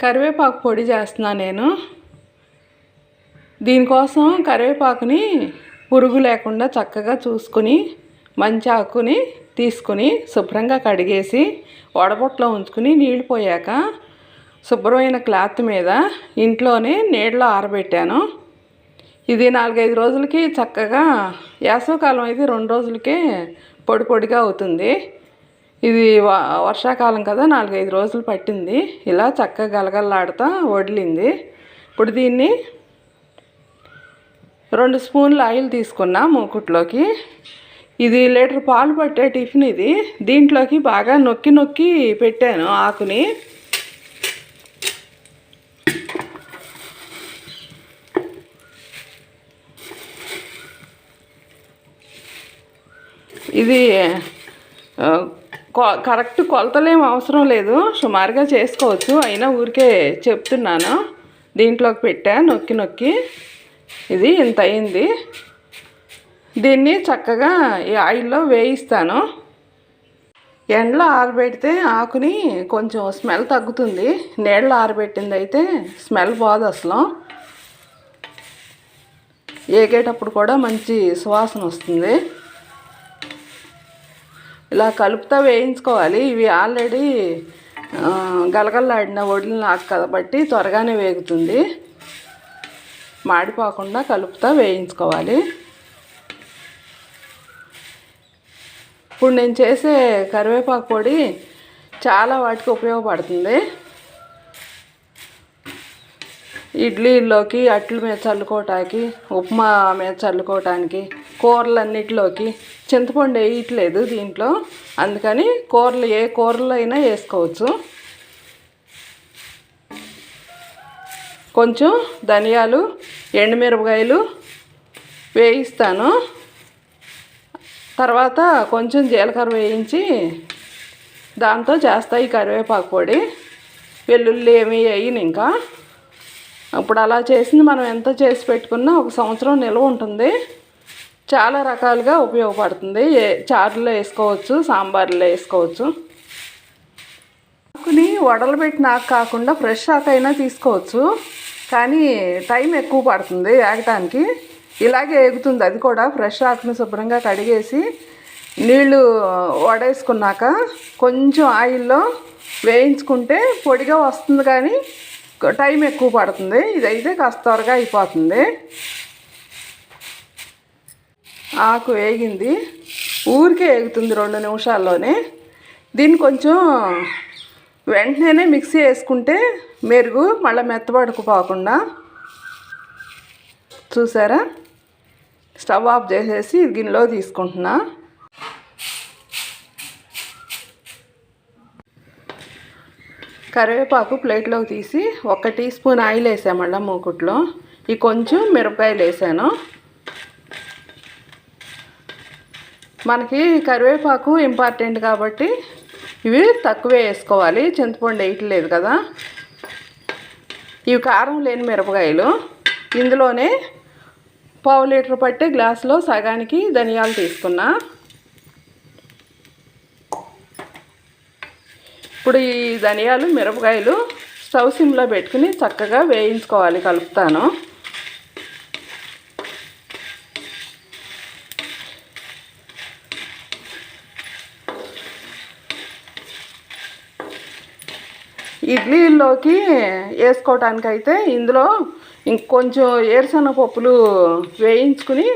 కరివేపాకు పొడి చేస్తున్నా నేను. దీనికోసం కరివేపాకుని పురుగు లేకుండా చక్కగా చూసుకుని మంచి ఆకుని తీసుకుని శుభ్రంగా కడిగేసి వడబొట్లో ఉంచుకుని నీళ్ళు పోయాక శుభ్రమైన క్లాత్ మీద ఇంట్లోనే నీళ్ళలో ఆరబెట్టాను. ఇది నాలుగైదు రోజులకి చక్కగా వేసవకాలం అయితే రెండు రోజులకే పొడి పొడిగా అవుతుంది. ఇది వ- వర్షాకాలం కదా నాలుగైదు రోజులు పట్టింది. ఇలా చక్కగా గలగల్లాడుతా వడిలింది. ఇప్పుడు దీన్ని రెండు స్పూన్ల ఆయిల్ తీసుకున్నా మూకుట్లోకి. ఇది లీటర్ పాలు పట్టే టిఫిన్ ఇది. దీంట్లోకి బాగా నొక్కి నొక్కి పెట్టాను ఆకుని. ఇది కరెక్ట్ కొలతలేం అవసరం లేదు. సుమారుగా చేసుకోవచ్చు. అయినా ఊరికే చెప్తున్నాను. దీంట్లోకి పెట్టా. నొక్కి నొక్కి. ఇది ఇంత అయింది. దీన్ని చక్కగా ఈ ఆయిల్లో వేయిస్తాను. ఎండలో ఆరబెడితే ఆకుని కొంచెం స్మెల్ తగ్గుతుంది. నీళ్ళలో ఆరబెట్టింది అయితే స్మెల్ పోదు అసలు. ఏగేటప్పుడు కూడా మంచి సువాసన వస్తుంది. ఇలా కలుపుతా వేయించుకోవాలి. ఇవి ఆల్రెడీ గలగల్లాడిన వడ్లు వడిలిన ఆకు కాబట్టి త్వరగానే వేగుతుంది. మాడిపోకుండా కలుపుతా వేయించుకోవాలి. ఇప్పుడు నేను చేసే కరివేపాకు పొడి చాలా వాటికి ఉపయోగపడుతుంది. ఇడ్లీలోకి అట్ల మీద చల్లుకోవటానికి ఉప్మా మీద చల్లుకోవటానికి కూరలన్నిటిలోకి. చింతపండు వేయట్లేదు దీంట్లో. అందుకని కూరలు ఏ కూరలు అయినా వేసుకోవచ్చు. కొంచెం ధనియాలు ఎండుమిరపకాయలు వేయిస్తాను. తర్వాత కొంచెం జీలకర్ర వేయించి దాంతో చేస్తాయి కరివేపాకు పొడి. వెల్లుల్లి ఏమి వేయను ఇంకా. అప్పుడు అలా చేసింది. మనం ఎంత చేసి పెట్టుకున్నా ఒక సంవత్సరం నిల్వ ఉంటుంది. చాలా రకాలుగా ఉపయోగపడుతుంది. ఏ చారులో వేసుకోవచ్చు సాంబార్లో వేసుకోవచ్చు. ఆకుని వడలు పెట్టిన కాకుండా ఫ్రెష్ ఆకైనా తీసుకోవచ్చు. కానీ టైం ఎక్కువ పడుతుంది ఏగటానికి ఇలాగే ఏగుతుంది అది కూడా ఫ్రెష్ ఆకుని శుభ్రంగా కడిగేసి నీళ్ళు వడేసుకున్నాక కొంచెం ఆయిల్లో వేయించుకుంటే పొడిగా వస్తుంది కానీ టైం ఎక్కువ పడుతుంది. ఇదైతే కాస్త త్వరగా అయిపోతుంది. ఆకు వేగింది. ఊరికే వేగుతుంది రెండు నిమిషాల్లోనే. దీన్ని కొంచెం వెంటనే మిక్సీ వేసుకుంటే మెరుగు మళ్ళీ మెత్తబడుకుపోకుండా చూసారా? స్టవ్ ఆఫ్ చేసేసి గిన్నెలో తీసుకుంటున్నా. కరివేపాకు ప్లేట్లోకి తీసి ఒక టీ స్పూన్ ఆయిల్ వేసాను మళ్ళీ మూకుట్లో. ఈ కొంచెం మిరపకాయలు వేసాను. మనకి కరివేపాకు ఇంపార్టెంట్ కాబట్టి ఇవి తక్కువే వేసుకోవాలి. చింతపండు వేయట్లేదు కదా. ఇవి కారం లేని మిరపకాయలు. ఇందులోనే పావు లీటర్ పట్టే గ్లాసులో సగానికి ధనియాలు తీసుకున్నా. ఇప్పుడు ఈ ధనియాలు మిరపకాయలు స్టవ్ సిమ్లో పెట్టుకుని చక్కగా వేయించుకోవాలి కలుపుతాను. ఇడ్లీలోకి వేసుకోవటానికైతే ఇందులో ఇంకొంచెం ఏరుశనగ పప్పులు వేయించుకుని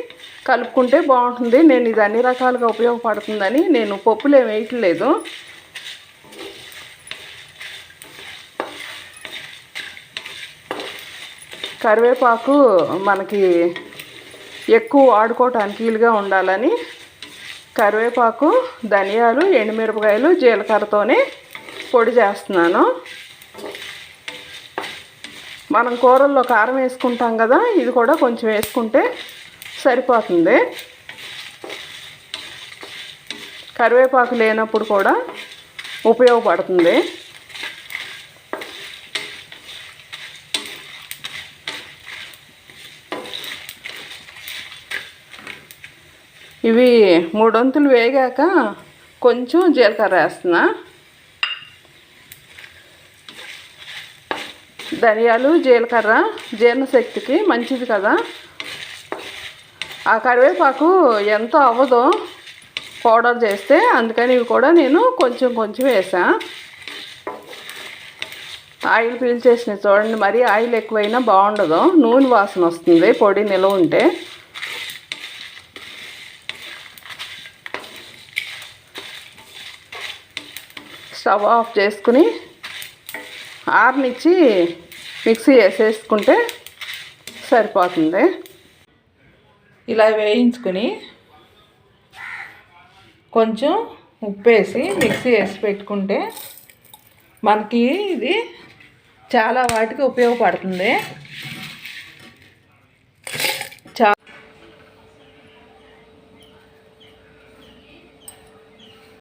కలుపుకుంటే బాగుంటుంది. నేను ఇది అన్ని రకాలుగా ఉపయోగపడుతుందని నేను పప్పులు ఏమి వేయట్లేదు. కరివేపాకు మనకి ఎక్కువ వాడుకోవటానికి వీలుగా ఉండాలని కరివేపాకు ధనియాలు ఎండుమిరపకాయలు జీలకర్రతోనే పొడి చేస్తున్నాను. మనం కూరల్లో కారం వేసుకుంటాం కదా ఇది కూడా కొంచెం వేసుకుంటే సరిపోతుంది. కరివేపాకు లేనప్పుడు కూడా ఉపయోగపడుతుంది. ఇవి మూడొంతులు వేగాక కొంచెం జీలకర్ర వేస్తున్నా. ధనియాలు జీలకర్ర జీర్ణశక్తికి మంచిది కదా. ఆ కరివేపాకు ఎంతో అవ్వదు పౌడర్ చేస్తే అందుకని ఇవి కూడా నేను కొంచెం కొంచెం వేసా. ఆయిల్ పీల్చేసినవి చూడండి మరి ఆయిల్ ఎక్కువైనా బాగుండదు. నూనె వాసన వస్తుంది పొడి నిలవ ఉంటే. స్టవ్ ఆఫ్ చేసుకుని ఆర్నిచ్చి మిక్సీ వేసేసుకుంటే సరిపోతుంది. ఇలా వేయించుకుని కొంచెం ఉప్పు వేసి మిక్సీ వేసి పెట్టుకుంటే మనకి ఇది చాలా వాటికి ఉపయోగపడుతుంది.